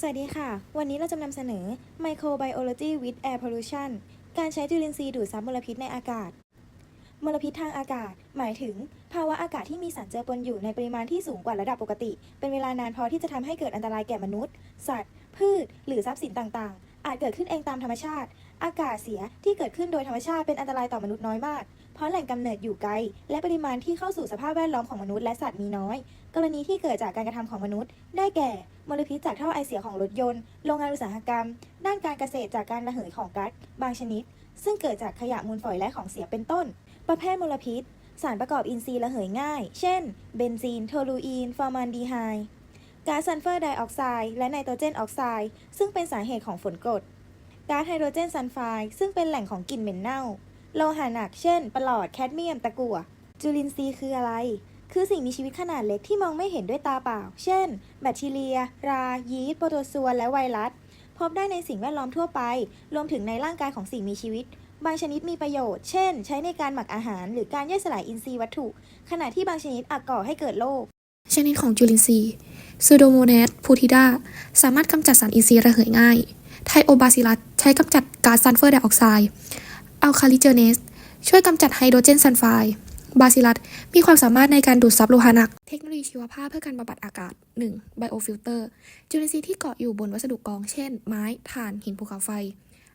สวัสดีค่ะ วันนี้เราจะนำเสนอ Microbiology with Air Pollution การใช้จุลินทรีย์ดูดซับมลพิษในอากาศ มลพิษทางอากาศ หมายถึง ภาวะอากาศที่มีสารเจือปนอยู่ในปริมาณที่สูงกว่าระดับปกติ เป็นเวลานานพอที่จะทำให้เกิดอันตรายแก่มนุษย์ สัตว์ พืช หรือทรัพย์สินต่าง ๆ อาจเกิดขึ้นเองตามธรรมชาติ อากาศเสียที่เกิดขึ้นโดยธรรมชาติเป็นอันตรายต่อมนุษย์น้อยมาก เพราะแหล่งกำเนิดอยู่ไกล และปริมาณที่เข้าสู่สภาพแวดล้อมของมนุษย์และสัตว์มีน้อย กรณีที่เกิดจากการกระทำของมนุษย์ ได้แก่ มลพิษจากท่อไอเสียของรถยนต์ โรงงานอุตสาหกรรม ด้านการเกษตรจากการระเหยของก๊าซบางชนิด ซึ่งเกิดจากขยะมูลฝอยและของเสียเป็นต้น ประเภทมลพิษ สารประกอบอินทรีย์ระเหยง่าย เช่น เบนซีน โทลูอีน ฟอร์มานดีไฮด์ก๊าซซัลเฟอร์ไดออกไซด์และไนโตรเจนออกไซด์ซึ่งเป็นสาเหตุของฝนกรดก๊าซไฮโดรเจนซัลไฟด์ซึ่งเป็นแหล่งของกลิ่นเหม็นเน่า โลหะหนักเช่นปลอดแคดเมียมตะกั่วจุลินทรีย์คืออะไร คือสิ่งมีชีวิตขนาดเล็กที่มองไม่เห็นด้วยตาเปล่า เช่น แบคทีเรีย รา ยีสต์ โปรโตซัว และไวรัส พบได้ในสิ่งแวดล้อมทั่วไป รวมถึงในร่างกายของสิ่งมีชีวิต บางชนิดมีประโยชน์ เช่น ใช้ในการหมักอาหาร หรือการย่อยสลายอินทรีย์วัตถุ ขณะที่บางชนิดอาจก่อให้เกิดโรค ชนิดของจุลินทรีย์ซูโดโม n น s พูทิดาสามารถกำจัดสารอินทรีย์ระเหยง่าย ไทโอบาซิลัสใช้กำจัดก๊าซซัลเฟอร์ไดออกไซด์ อัลคาลิเจเนส ช่วยกำจัดไฮโดรเจนซัลไฟด์บาซิลัสมีความสามารถในการดูดซับโลหะหนัก เทคโนโลยีชีวภาพเพื่อการบำบัดอากาศ 1. ไบโอฟิลเตอร์จุลินทรีย์ที่เกาะอยู่บนวัสดุกอง เช่น ไม้ ถ่าน หินภูเขาไฟ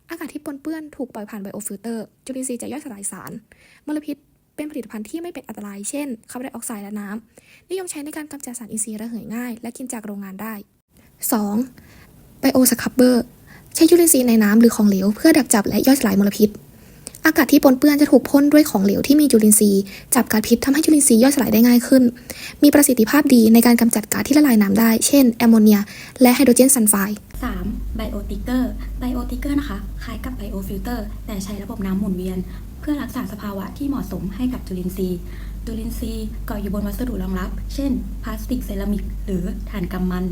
อากาศที่ปนเปื้อนถูกปล่อยผ่านไบโอฟิลเตอร์ จุลินทรีย์จะย่อยสลายสาร มลพิษเป็นผลิตภัณฑ์ที่ไม่เป็นอันตราย เช่น คาร์บอนไดออกไซด์และน้ำ นิยมใช้ในการกำจัดสารอินทรีย์ระเหยง่าย และกินจากโรงงานได้ 2. ไบโอสครับเบอร์ ใช้จุลินทรีย์ในน้ำหรือของเหลวเพื่อดักจับและย่อยสลายมลพิษ อากาศที่ปนเปื้อนจะถูกพ่นด้วยของเหลวที่มีจุลินทรีย์ จับก๊าซพิษทำให้จุลินทรีย์ย่อยสลายได้ง่ายขึ้น มีประสิทธิภาพดีในการกำจัดก๊าซที่ละลายน้ำได้ เช่นแอมโมเนีย และไฮโดรเจนซัลไฟด์ 3. ไบโอติกเกอร์ ไบโอติกเกอร์นะคะ คล้ายกับไบโอฟิลเตอร์ แต่ใช้ระบบน้ำหมุนเวียน เพื่อรักษาสภาวะที่เหมาะสมให้กับจุลินทรีย์ จุลินทรีย์เกาะอยู่บนวัสดุรองรับ เช่น พลาสติก เซรามิก หรือถ่านกำมัน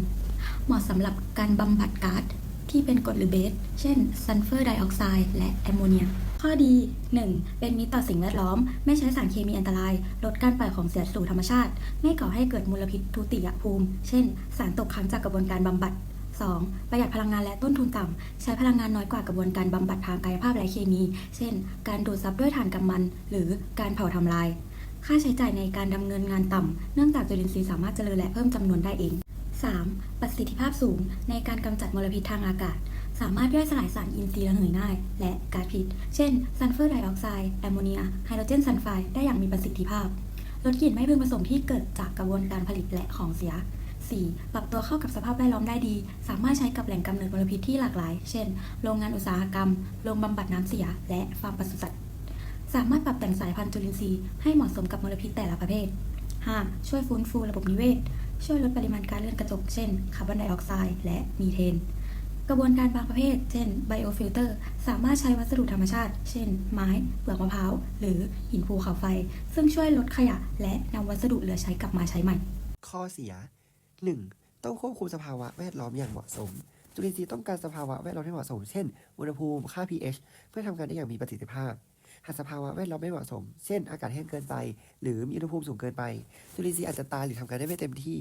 เหมาะสำหรับการบำบัดก๊าซที่เป็นกรดหรือเบส เช่นซัลเฟอร์ไดออกไซด์และแอมโมเนีย ข้อดี 1. เป็นมิตรต่อสิ่งแวดล้อม ไม่ใช้สารเคมีอันตราย ลดการปล่อยของเสียสู่ธรรมชาติ ไม่ก่อให้เกิดมลพิษทุติยภูมิ เช่น สารตกค้างจากกระบวนการบำบัด 2. ประหยัดพลังงานและต้นทุนต่ำ ใช้พลังงานน้อยกว่ากระบวนการบำบัดทางกายภาพและเคมี เช่น การดูดซับด้วยถ่านกำมัน หรือการเผาทำลาย ค่าใช้จ่ายในการดำเนินงานต่ำ เนื่องจากจุลินทรีย์สามารถเจริญและเพิ่มจำนวนได้เอง 3. ประสิทธิภาพสูงในการกำจัดมลพิษทางอากาศ สามารถย่อยสลายสารอินทรีย์ระเหยง่าย และก๊าซพิษ เช่น ซัลเฟอร์ไดออกไซด์ แอมโมเนีย ไฮโดรเจนซัลไฟด์ได้อย่างมีประสิทธิภาพ ลดกลิ่นไม่พึงประสงค์ที่เกิดจากกระบวนการผลิตและของเสีย 4. ปรับตัวเข้ากับสภาพแวดล้อมได้ดี สามารถใช้กับแหล่งกำเนิดมลพิษที่หลากหลาย เช่น โรงงานอุตสาหกรรม โรงบำบัดน้ำเสีย และฟาร์มปศุสัตว์ สามารถปรับแต่งสายพันธุ์จุลินทรีย์ให้เหมาะสมกับมลพิษแต่ละประเภท 5. ช่วยฟื้นฟูระบบนิเวศ ช่วยลดปริมาณการเลื่อนกระจก เช่น คาร์บอนไดออกไซด์ และมีเทน กระบวนการบางประเภท เช่นไบโอฟิลเตอร์สามารถใช้วัสดุธรรมชาติ เช่น ไม้ เปลือกมะพร้าว หรือหินภูเขาไฟ ซึ่งช่วยลดขยะ และนำวัสดุเหลือใช้กลับมาใช้ใหม่ ข้อเสีย 1. ต้องควบคุมสภาวะแวดล้อมอย่างเหมาะสม จุลินทรีย์ต้องการสภาวะแวดล้อมที่เหมาะสม เช่น อุณหภูมิ ค่า pH เพื่อทำงานได้อย่างมีประสิทธิภาพ หากสภาวะแวดล้อมไม่เหมาะสม เช่น อากาศแห้งเกินไป หรือมีอุณหภูมิสูงเกินไป จุลินทรีย์อาจจะตายหรือทำงานได้ไม่เต็มที่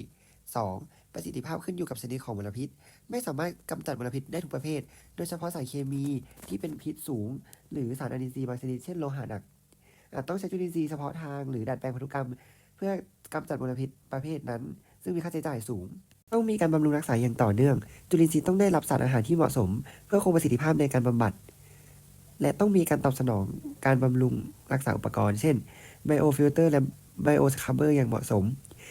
2. ประสิทธิภาพขึ้นอยู่กับชนิดของมลพิษ ไม่สามารถกำจัดมลพิษได้ทุกประเภท โดยเฉพาะสารเคมีที่เป็นพิษสูง หรือสารอนินทรีย์บางชนิดเช่นโลหะหนักอาจต้องใช้จุลินทรีย์เฉพาะทางหรือดัดแปลงพันธุกรรม เพื่อกำจัดมลพิษประเภทนั้น ซึ่งมีค่าใช้จ่ายสูง ต้องมีการบำรุงรักษาอย่างต่อเนื่อง จุลินทรีย์ต้องได้รับสารอาหารที่เหมาะสม เพื่อคงประสิทธิภาพในการบำบัด และต้องมีการตอบสนองการบำรุงรักษาอุปกรณ์ เช่นไบโอฟิลเตอร์และไบโอสครับเบอร์อย่างเหมาะสม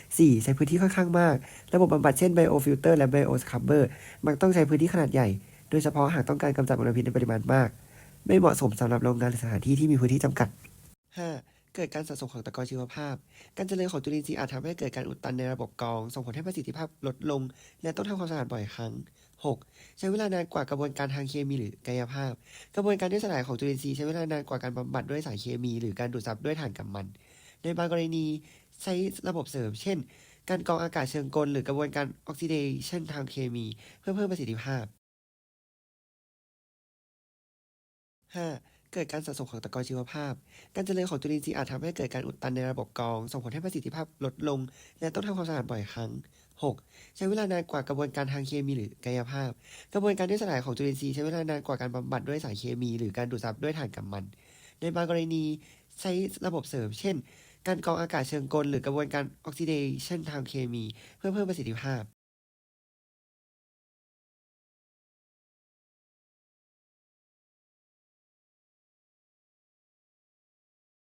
4. ใช้พื้นที่ค่อนข้างมาก ระบบบำบัดเช่นไบโอฟิลเตอร์และไบโอสครับเบอร์มักต้องใช้พื้นที่ขนาดใหญ่ โดยเฉพาะหากต้องการกำจัดมลพิษในปริมาณมาก ไม่เหมาะสมสำหรับโรงงานหรือสถานที่ที่มีพื้นที่จำกัด 5. เกิดการสะสมของตะกอนชีวภาพ การเจริญของจุลินทรีย์อาจทำให้เกิดการอุดตันในระบบกรอง ส่งผลให้ประสิทธิภาพลดลง และต้องทำความสะอาดบ่อยครั้ง 6. ใช้เวลานานกว่ากระบวนการทางเคมีหรือกายภาพ กระบวนการย่อยสลายของจุลินทรีย์ใช้เวลานานกว่าการบำบัดด้วยสารเคมี หรือการดูดซับด้วยถ่านกำมัน ในบางกรณี ใช้ระบบเสริม เช่น การกรองอากาศเชิงกล หรือกระบวนการออกซิเดชันทางเคมี เพื่อเพิ่มประสิทธิภาพ 5. เกิดการสะสมของตะกอนชีวภาพ การเจริญของจุลินทรีย์อาจทำให้เกิดการอุดตันในระบบกรอง ส่งผลให้ประสิทธิภาพลดลง และต้องทำความสะอาดบ่อยครั้ง 6. ใช้เวลานานกว่ากระบวนการทางเคมีหรือกายภาพ กระบวนการด้วยสลายของจุลินทรีย์ใช้เวลานานกว่าการบำบัดด้วยสารเคมี หรือการดูดซับด้วยถ่านกัมมัน ในบางกรณีใช้ระบบเสริม เช่น การกรองอากาศเชิงกล หรือกระบวนการออกซิเดชันทางเคมี เพื่อเพิ่มประสิทธิภาพ